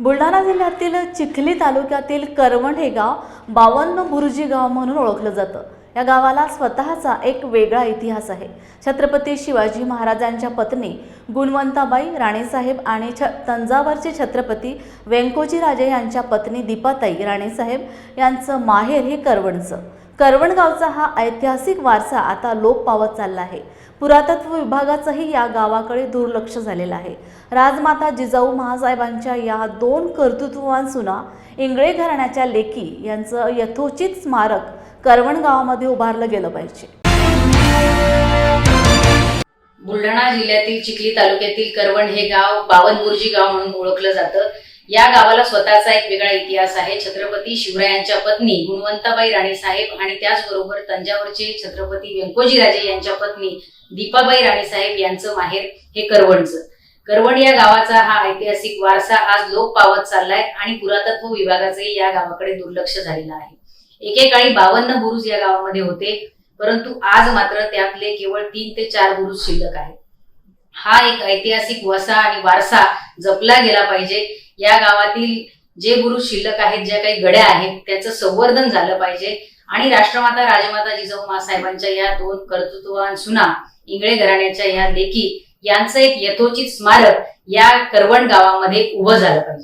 बुलढाणा जिल्ह्यातील चिखली तालुक्यातील करवंड हे गाव बावन्न बुरुजी गाव म्हणून ओळखलं जातं. या गावाला स्वतःचा एक वेगळा इतिहास आहे. छत्रपती शिवाजी महाराजांच्या पत्नी गुणवंताबाई राणेसाहेब आणि छ तंजावरचे छत्रपती व्यंकोजी राजे यांच्या पत्नी दीपाताई राणेसाहेब यांचं माहेर हे करवणचं करवणगावचा हा ऐतिहासिक वारसा आता लोप पावत चालला आहे. पुरातत्व विभागाचंही या गावाकडे दुर्लक्ष झालेलं आहे. राजमाता जिजाऊ महासाहेबांच्या या दोन कर्तृत्ववान सुना इंगळे घराण्याच्या लेकी यांचं यथोचित स्मारक करवण गावामध्ये उभारलं गेलं पाहिजे. बुलढाणा जिल्ह्यातील चिखली तालुक्यातील करवण हे गाव बावनबुर्जी गाव म्हणून ओळखलं जातं. या गावाला स्वतःचा एक वेगळा इतिहास आहे. छत्रपती शिवरायांच्या पत्नी गुणवंताबाई राणीसाहेब आणि त्याचबरोबर तंजावरचे छत्रपती व्यंकोजीराजे यांच्या पत्नी दीपाबाई राणीसाहेब यांचं माहेर हे करवणचं. करवण या गावाचा हा ऐतिहासिक वारसा आज लोप पावत चाललाय आणि पुरातत्व विभागाचे या गावाकडे दुर्लक्ष झालेलं आहे. एकेकाळी बावन्न बुरुज या गावामध्ये होते परंतु आज मात्र त्यातले केवळ तीन ते चार बुरुज शिल्लक आहेत. हा एक ऐतिहासिक वसा आणि वारसा जपला गेला पाहिजे. या गावातील जे गुरु शिल्लक आहेत ज्या काही गड्या आहेत त्याचं संवर्धन झालं पाहिजे. आणि राष्ट्रमाता राजमाता जिजाऊ मासाहेबांच्या या दोन कर्तृत्वान सुना इंगळे घराण्याच्या या लेखी यांचं एक यथोचित स्मारक या करवण गावामध्ये उभं झालं पाहिजे.